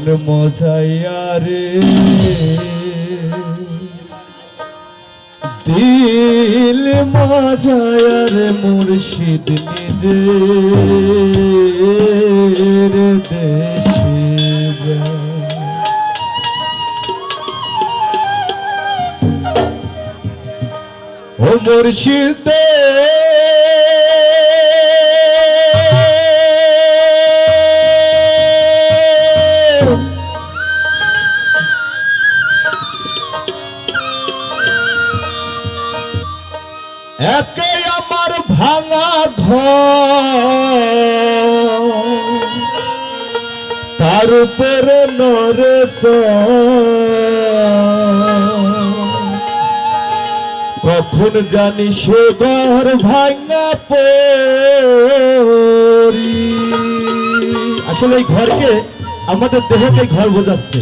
মন মজাইয়া রে। দিল মজাইয়া রে মুর্শিদ নিজে। দেশে যায় ও মুর্শিদে তার উপরে নরেছ কখন জানি সে ঘর ভাঙা পড়ি। আসলে এই ঘরকে আমাদের দেহকে ঘর বোঝাচ্ছে।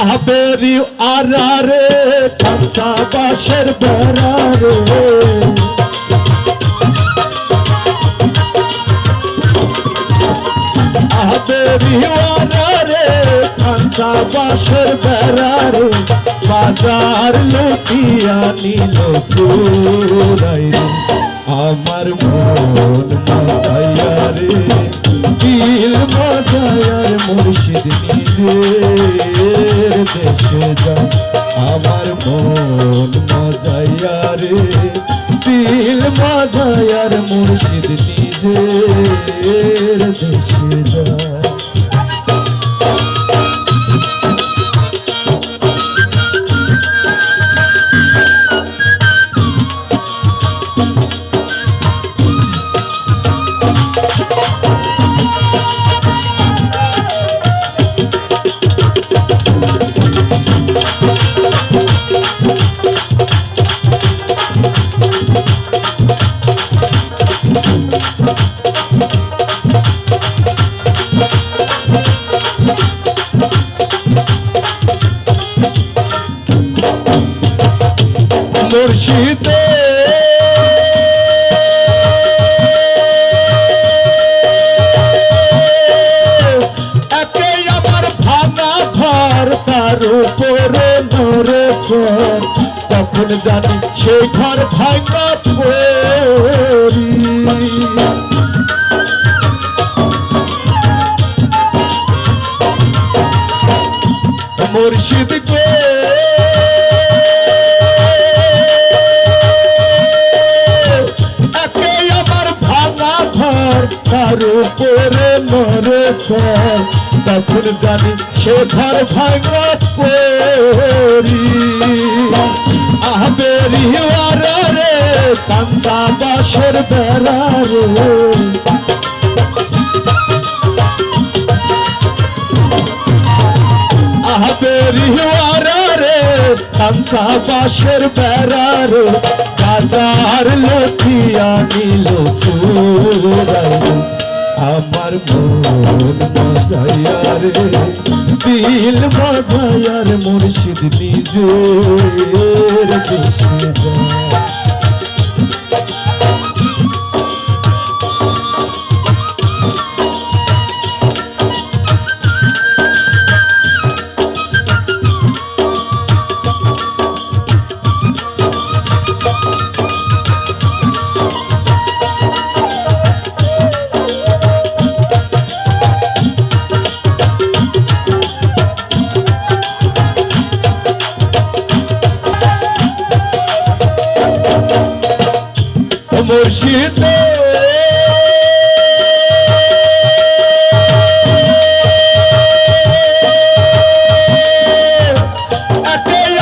আহাবেরি আরারে, কাঁচা বাসের বেড়ারে। আহাবেরি আরারে কাঁচা বাসের বেড়ারে বাজার লুকিয়া নিল রে। আমার মন মজাইয়া রে, দিল মজায়ার মুর্শিদ নিজের দেশে যায় আমার মন মজাইয়া রে, দিল মজায়ার মুর্শিদ নিজের দেশে মুর্শিদে একে আমার ভাঙা ঘর তার উপরে নড়েছ তখন জানি সে ঘর ভাঙা মুর্শিদ মরেছ তখন জানি সে ঘর ভাঙা পড়ি আহবেরি রে কাঞ্চা বাসের বেড়া রে। আহবেরি রে কাঞ্চা বাসের বেড়া রে। বাজার লথিয়া নিল আমার মন বাজায়ারে দিল বাজায়ার মুর্শিদ নিজের দেশে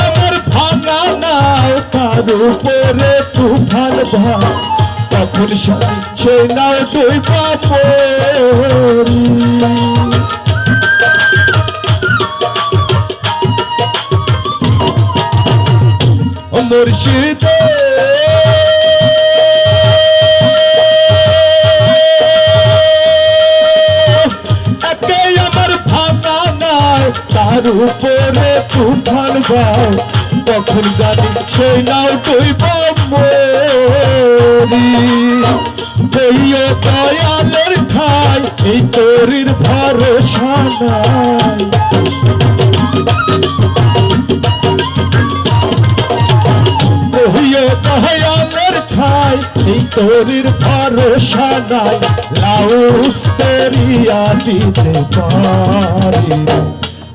আমার ভাঙা নাও উপরে তুফান ভাই তখন সে নাও মুর্শিদে তার উপরে তুফান গাও, তখন জানি সেই নাও তুই দয়ালের খাই এই তোরির ভরসা তোরির ভরসা নাই। লাউস তেরিয়া দিতে পারি।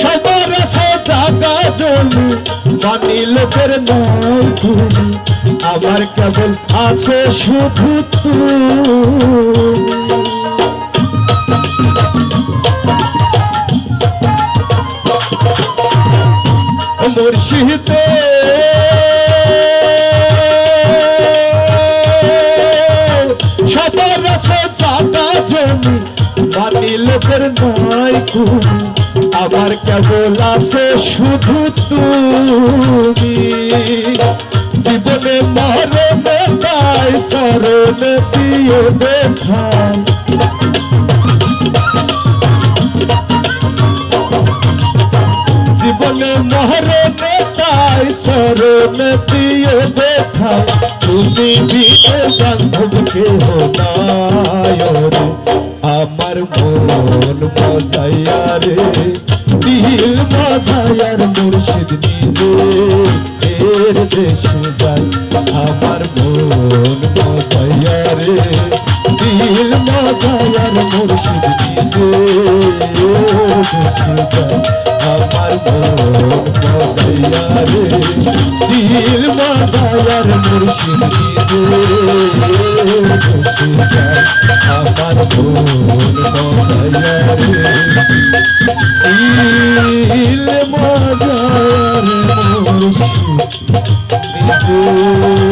সবার লোকের আমার কেবল আছে শুধু তুমি। মুর্শিদে নয় তুমি আমার কেবল আছে শুধু তুমি। জীবনে মরণে তাই চরণে দিয়ে দেখাই জীবনে মরণে তাই চরণে দিয়ে দেখাই তুমি বিয়ে বান্ধবকে হোনায় রে আমার মন মজাইয়া রে, দিল মজায়ার মুর্শিদ নিজে। এর দেশে যায় আমার মন মজাইয়া রে, দিল মজায়ার মুর্শিদ নিজে। দেশে যায় আমার মন মজাইয়া রে, দিল মজায়ার মুর্শিদ নিজে। দেশে যায় আমার রে দিল মজার মুর্শিদ নিজে